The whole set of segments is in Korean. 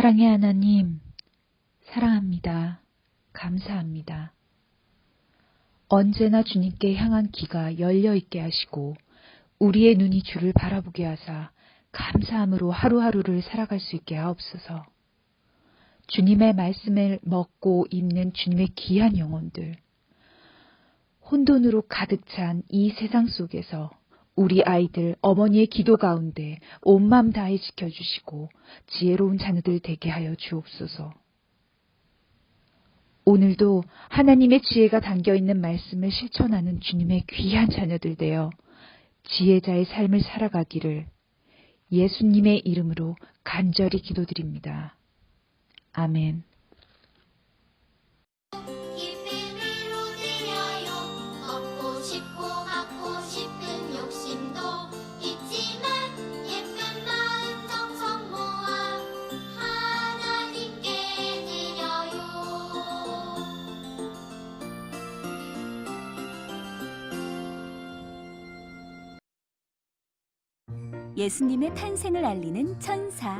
사랑의 하나님, 사랑합니다. 감사합니다. 언제나 주님께 향한 귀가 열려 있게 하시고 우리의 눈이 주를 바라보게 하사 감사함으로 하루하루를 살아갈 수 있게 하옵소서. 주님의 말씀을 먹고 입는 주님의 귀한 영혼들. 혼돈으로 가득 찬 이 세상 속에서 우리 아이들 어머니의 기도 가운데 온맘 다해 지켜주시고 지혜로운 자녀들 되게 하여 주옵소서. 오늘도 하나님의 지혜가 담겨 있는 말씀을 실천하는 주님의 귀한 자녀들 되어 지혜자의 삶을 살아가기를 예수님의 이름으로 간절히 기도드립니다. 아멘. 예수님의 탄생을 알리는 천사.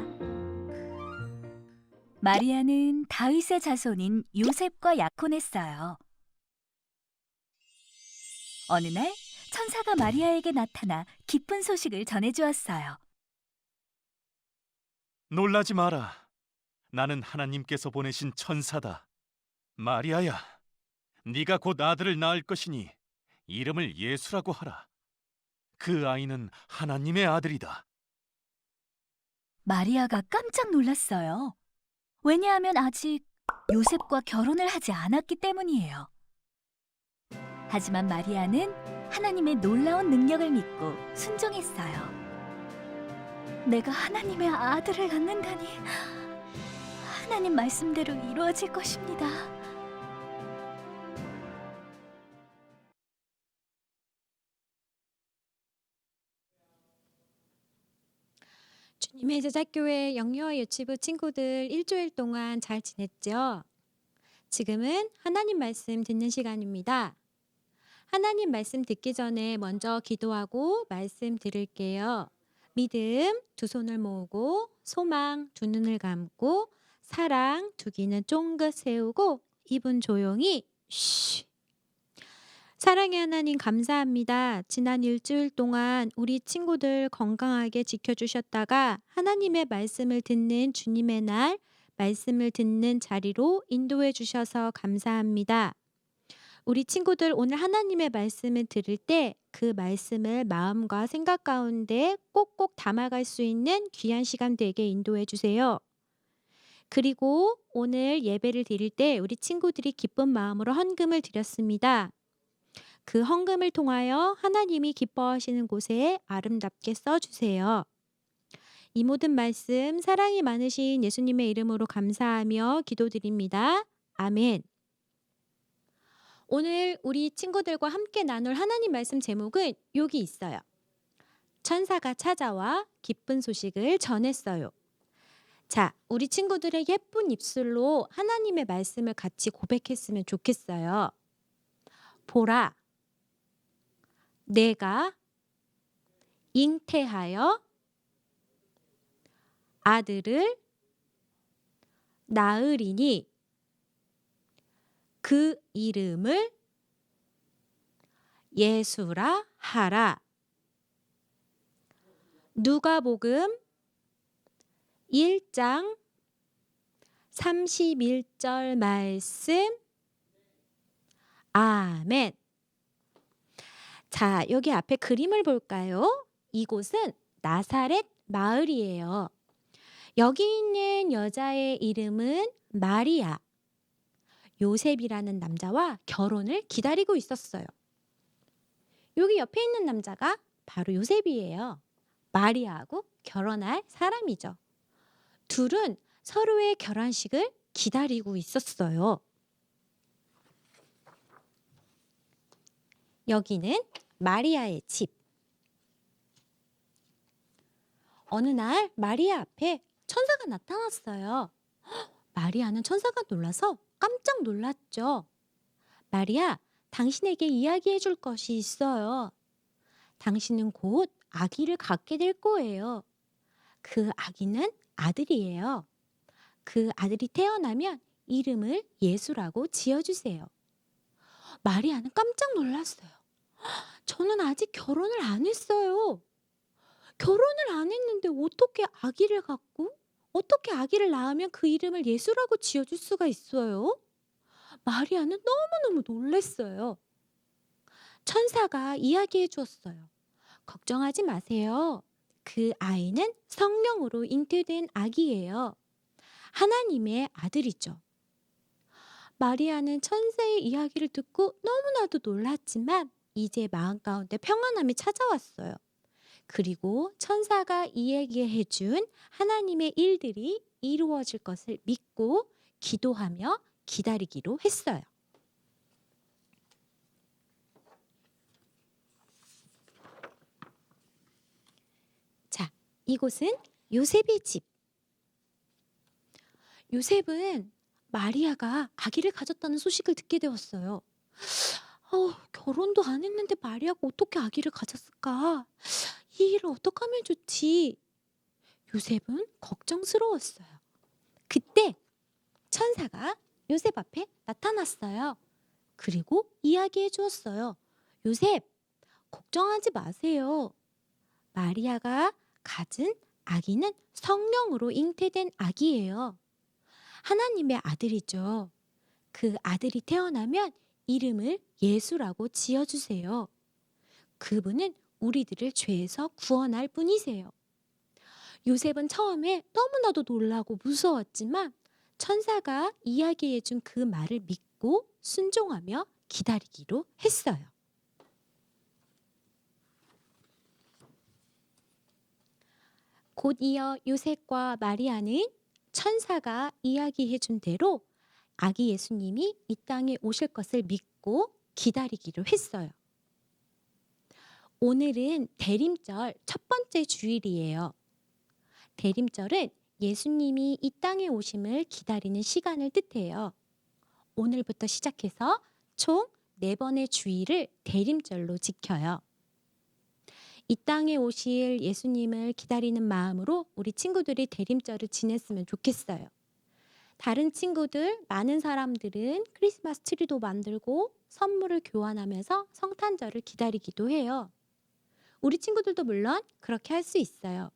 마리아는 다윗의 자손인 요셉과 약혼했어요. 어느 날 천사가 마리아에게 나타나 기쁜 소식을 전해 주었어요. 놀라지 마라. 나는 하나님께서 보내신 천사다. 마리아야, 네가 곧 아들을 낳을 것이니 이름을 예수라고 하라. 그 아이는 하나님의 아들이다. 마리아가 깜짝 놀랐어요. 왜냐하면 아직 요셉과 결혼을 하지 않았기 때문이에요. 하지만 마리아는 하나님의 놀라운 능력을 믿고 순종했어요. 내가 하나님의 아들을 낳는다니 하나님 말씀대로 이루어질 것입니다. 주님의 제자교회 영유아 유치부 친구들 일주일 동안 잘 지냈죠? 지금은 하나님 말씀 듣는 시간입니다. 하나님 말씀 듣기 전에 먼저 기도하고 말씀 들을게요. 믿음 두 손을 모으고 소망 두 눈을 감고 사랑 두 귀는 쫑긋 세우고 입은 조용히 쉬. 사랑의 하나님 감사합니다. 지난 일주일 동안 우리 친구들 건강하게 지켜주셨다가 하나님의 말씀을 듣는 주님의 날 말씀을 듣는 자리로 인도해 주셔서 감사합니다. 우리 친구들 오늘 하나님의 말씀을 들을 때 그 말씀을 마음과 생각 가운데 꼭꼭 담아갈 수 있는 귀한 시간 되게 인도해 주세요. 그리고 오늘 예배를 드릴 때 우리 친구들이 기쁜 마음으로 헌금을 드렸습니다. 그 헌금을 통하여 하나님이 기뻐하시는 곳에 아름답게 써주세요. 이 모든 말씀 사랑이 많으신 예수님의 이름으로 감사하며 기도드립니다. 아멘. 오늘 우리 친구들과 함께 나눌 하나님 말씀 제목은 여기 있어요. 천사가 찾아와 기쁜 소식을 전했어요. 자, 우리 친구들의 예쁜 입술로 하나님의 말씀을 같이 고백했으면 좋겠어요. 보라, 내가 잉태하여 아들을 낳으리니 그 이름을 예수라 하라. 누가복음 1장 31절 말씀 아멘. 자, 여기 앞에 그림을 볼까요? 이곳은 나사렛 마을이에요. 여기 있는 여자의 이름은 마리아. 요셉이라는 남자와 결혼을 기다리고 있었어요. 여기 옆에 있는 남자가 바로 요셉이에요. 마리아하고 결혼할 사람이죠. 둘은 서로의 결혼식을 기다리고 있었어요. 여기는 마리아의 집. 어느 날 마리아 앞에 천사가 나타났어요. 헉, 마리아는 천사가 놀라서 깜짝 놀랐죠. 마리아, 당신에게 이야기해 줄 것이 있어요. 당신은 곧 아기를 갖게 될 거예요. 그 아기는 아들이에요. 그 아들이 태어나면 이름을 예수라고 지어주세요. 마리아는 깜짝 놀랐어요. 저는 아직 결혼을 안 했어요. 결혼을 안 했는데 어떻게 아기를 갖고 어떻게 아기를 낳으면 그 이름을 예수라고 지어줄 수가 있어요? 마리아는 너무너무 놀랐어요. 천사가 이야기해 주었어요. 걱정하지 마세요. 그 아이는 성령으로 잉태된 아기예요. 하나님의 아들이죠. 마리아는 천사의 이야기를 듣고 너무나도 놀랐지만 이제 마음 가운데 평안함이 찾아왔어요. 그리고 천사가 이야기해 준 하나님의 일들이 이루어질 것을 믿고 기도하며 기다리기로 했어요. 자, 이곳은 요셉의 집. 요셉은 마리아가 아기를 가졌다는 소식을 듣게 되었어요. 어, 결혼도 안 했는데 마리아가 어떻게 아기를 가졌을까? 이 일을 어떻게 하면 좋지? 요셉은 걱정스러웠어요. 그때 천사가 요셉 앞에 나타났어요. 그리고 이야기해 주었어요. 요셉, 걱정하지 마세요. 마리아가 가진 아기는 성령으로 잉태된 아기예요. 하나님의 아들이죠. 그 아들이 태어나면 이름을 예수라고 지어주세요. 그분은 우리들을 죄에서 구원할 분이세요. 요셉은 처음에 너무나도 놀라고 무서웠지만 천사가 이야기해 준 그 말을 믿고 순종하며 기다리기로 했어요. 곧 이어 요셉과 마리아는 천사가 이야기해 준 대로 아기 예수님이 이 땅에 오실 것을 믿고 기다리기로 했어요. 오늘은 대림절 첫 번째 주일이에요. 대림절은 예수님이 이 땅에 오심을 기다리는 시간을 뜻해요. 오늘부터 시작해서 총 네 번의 주일을 대림절로 지켜요. 이 땅에 오실 예수님을 기다리는 마음으로 우리 친구들이 대림절을 지냈으면 좋겠어요. 다른 친구들, 많은 사람들은 크리스마스 트리도 만들고 선물을 교환하면서 성탄절을 기다리기도 해요. 우리 친구들도 물론 그렇게 할 수 있어요.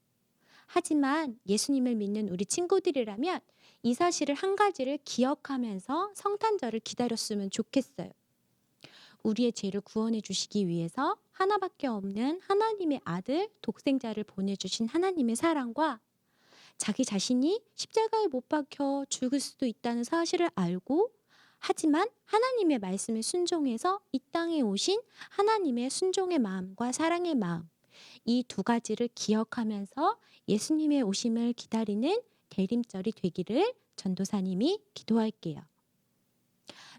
하지만 예수님을 믿는 우리 친구들이라면 이 사실을 한 가지를 기억하면서 성탄절을 기다렸으면 좋겠어요. 우리의 죄를 구원해 주시기 위해서 하나밖에 없는 하나님의 아들 독생자를 보내주신 하나님의 사랑과 자기 자신이 십자가에 못 박혀 죽을 수도 있다는 사실을 알고 하지만 하나님의 말씀에 순종해서 이 땅에 오신 하나님의 순종의 마음과 사랑의 마음 이 두 가지를 기억하면서 예수님의 오심을 기다리는 대림절이 되기를 전도사님이 기도할게요.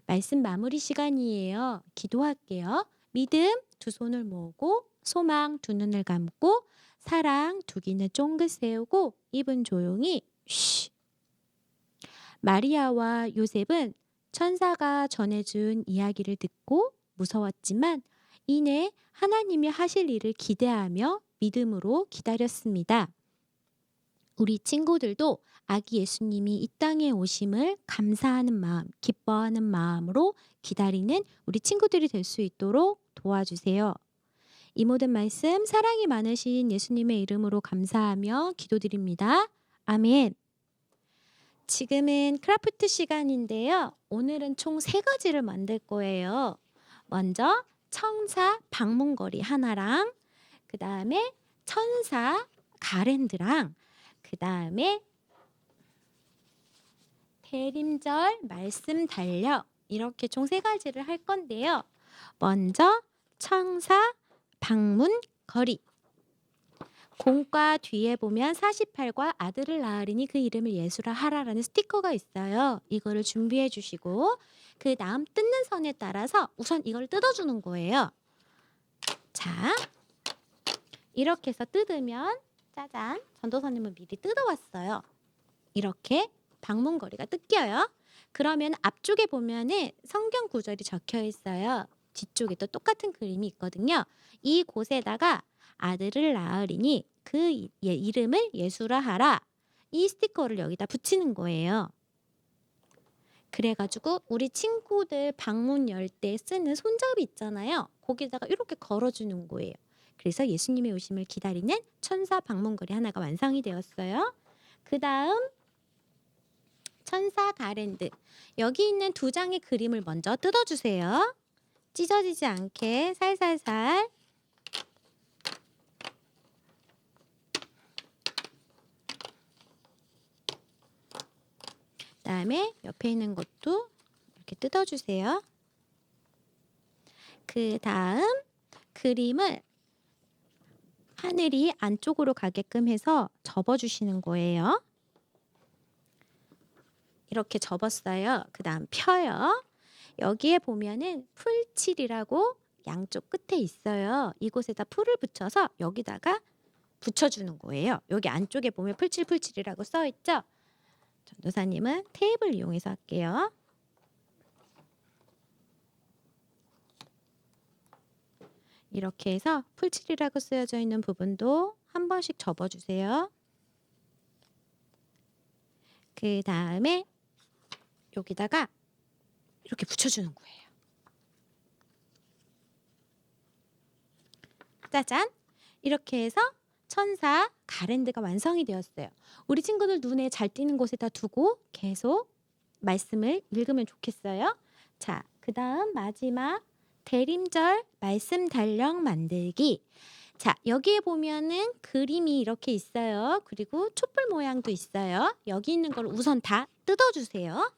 말씀 마무리 시간이에요. 기도할게요. 믿음 두 손을 모으고 소망 두 눈을 감고 사랑 두 귀는 쫑긋 세우고 입은 조용히 쉬. 마리아와 요셉은 천사가 전해준 이야기를 듣고 무서웠지만 이내 하나님이 하실 일을 기대하며 믿음으로 기다렸습니다. 우리 친구들도 아기 예수님이 이 땅에 오심을 감사하는 마음, 기뻐하는 마음으로 기다리는 우리 친구들이 될 수 있도록 도와주세요. 이 모든 말씀 사랑이 많으신 예수님의 이름으로 감사하며 기도드립니다. 아멘. 지금은 크라프트 시간인데요. 오늘은 총 세 가지를 만들 거예요. 먼저 청사 방문거리 하나랑 그 다음에 천사 가랜드랑 그 다음에 대림절 말씀 달력 이렇게 총 세 가지를 할 건데요. 먼저 청사 방문 거리 공과 뒤에 보면 48과 아들을 낳으리니 그 이름을 예수라 하라라는 스티커가 있어요. 이거를 준비해 주시고 그 다음 뜯는 선에 따라서 우선 이걸 뜯어주는 거예요. 자, 이렇게 해서 뜯으면 짜잔 전도사님은 미리 뜯어왔어요. 이렇게 방문거리가 뜯겨요. 그러면 앞쪽에 보면은 성경 구절이 적혀 있어요. 뒤쪽에도 똑같은 그림이 있거든요. 이 곳에다가 아들을 낳으리니 그 이- 예, 이름을 예수라 하라. 이 스티커를 여기다 붙이는 거예요. 그래가지고 우리 친구들 방문 열 때 쓰는 손잡이 있잖아요. 거기다가 이렇게 걸어주는 거예요. 그래서 예수님의 오심을 기다리는 천사 방문거리 하나가 완성이 되었어요. 그 다음 천사 가랜드. 여기 있는 두 장의 그림을 먼저 뜯어주세요. 찢어지지 않게 살살살. 그다음에 옆에 있는 것도 이렇게 뜯어주세요. 그 다음 그림을 하늘이 안쪽으로 가게끔 해서 접어주시는 거예요. 이렇게 접었어요. 그 다음 펴요. 여기에 보면은 풀칠이라고 양쪽 끝에 있어요. 이곳에다 풀을 붙여서 여기다가 붙여주는 거예요. 여기 안쪽에 보면 풀칠 풀칠이라고 써 있죠. 전도사님은 테이블 이용해서 할게요. 이렇게 해서 풀칠이라고 쓰여져 있는 부분도 한 번씩 접어주세요. 그 다음에 여기다가 이렇게 붙여주는 거예요. 짜잔! 이렇게 해서 천사 가랜드가 완성이 되었어요. 우리 친구들 눈에 잘 띄는 곳에다 두고 계속 말씀을 읽으면 좋겠어요. 자, 그 다음 마지막 대림절 말씀 달력 만들기. 자, 여기에 보면은 그림이 이렇게 있어요. 그리고 촛불 모양도 있어요. 여기 있는 걸 우선 다 뜯어주세요.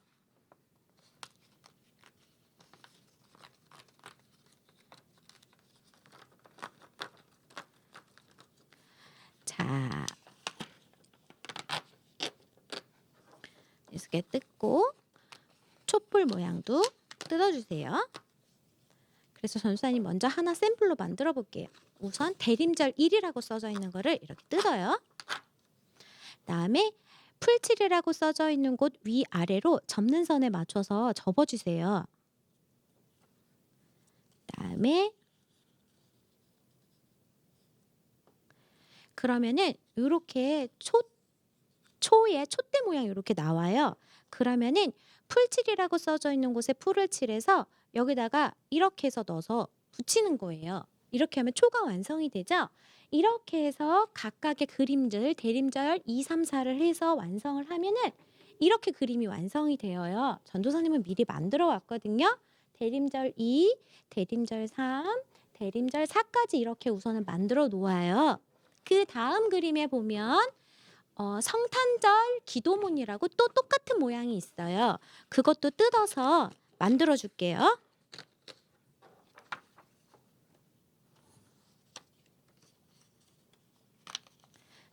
이렇게 뜯고 촛불 모양도 뜯어주세요. 그래서 전수사님 먼저 하나 샘플로 만들어 볼게요. 우선 대림절 1이라고 써져 있는 거를 이렇게 뜯어요. 다음에 풀칠이라고 써져 있는 곳 위아래로 접는 선에 맞춰서 접어주세요. 다음에 그러면은 이렇게 초 초에 촛대 모양 이렇게 나와요. 그러면은 풀칠이라고 써져 있는 곳에 풀을 칠해서 여기다가 이렇게 해서 넣어서 붙이는 거예요. 이렇게 하면 초가 완성이 되죠. 이렇게 해서 각각의 그림들 대림절 2, 3, 4를 해서 완성을 하면은 이렇게 그림이 완성이 되어요. 전도사님은 미리 만들어 왔거든요. 대림절 2, 대림절 3, 대림절 4까지 이렇게 우선은 만들어 놓아요. 그 다음 그림에 보면 어, 성탄절 기도문이라고 또 똑같은 모양이 있어요. 그것도 뜯어서 만들어 줄게요.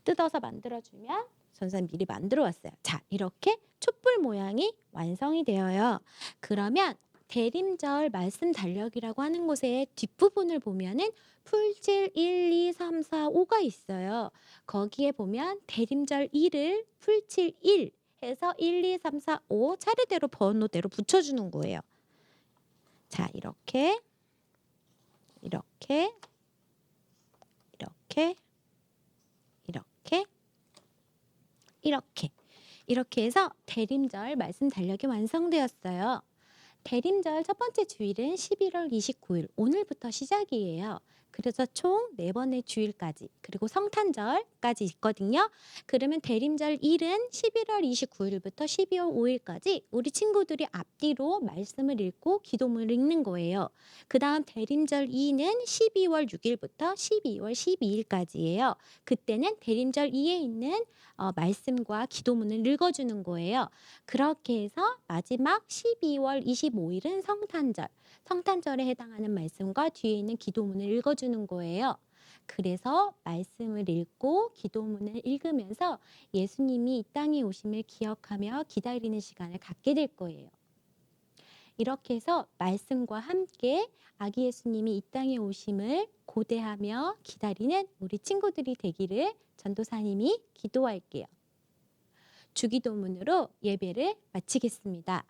뜯어서 만들어 주면 전산 미리 만들어 왔어요. 자, 이렇게 촛불 모양이 완성이 되어요. 그러면 대림절 말씀 달력이라고 하는 곳의 뒷부분을 보면은 풀칠 1, 2, 3, 4, 5가 있어요. 거기에 보면 대림절 1을 풀칠 1 해서 1, 2, 3, 4, 5 차례대로 번호대로 붙여주는 거예요. 자, 이렇게 이렇게 이렇게 이렇게 이렇게 이렇게 해서 대림절 말씀 달력이 완성되었어요. 대림절 첫 번째 주일은 11월 29일 오늘부터 시작이에요. 그래서 총 네 번의 주일까지 그리고 성탄절까지 있거든요. 그러면 대림절 1은 11월 29일부터 12월 5일까지 우리 친구들이 앞뒤로 말씀을 읽고 기도문을 읽는 거예요. 그 다음 대림절 2는 12월 6일부터 12월 12일까지예요. 그때는 대림절 2에 있는 어, 말씀과 기도문을 읽어주는 거예요. 그렇게 해서 마지막 12월 25일은 성탄절. 성탄절에 해당하는 말씀과 뒤에 있는 기도문을 읽어주는 거예요. 그래서 말씀을 읽고 기도문을 읽으면서 예수님이 이 땅에 오심을 기억하며 기다리는 시간을 갖게 될 거예요. 이렇게 해서 말씀과 함께 아기 예수님이 이 땅에 오심을 고대하며 기다리는 우리 친구들이 되기를 전도사님이 기도할게요. 주기도문으로 예배를 마치겠습니다.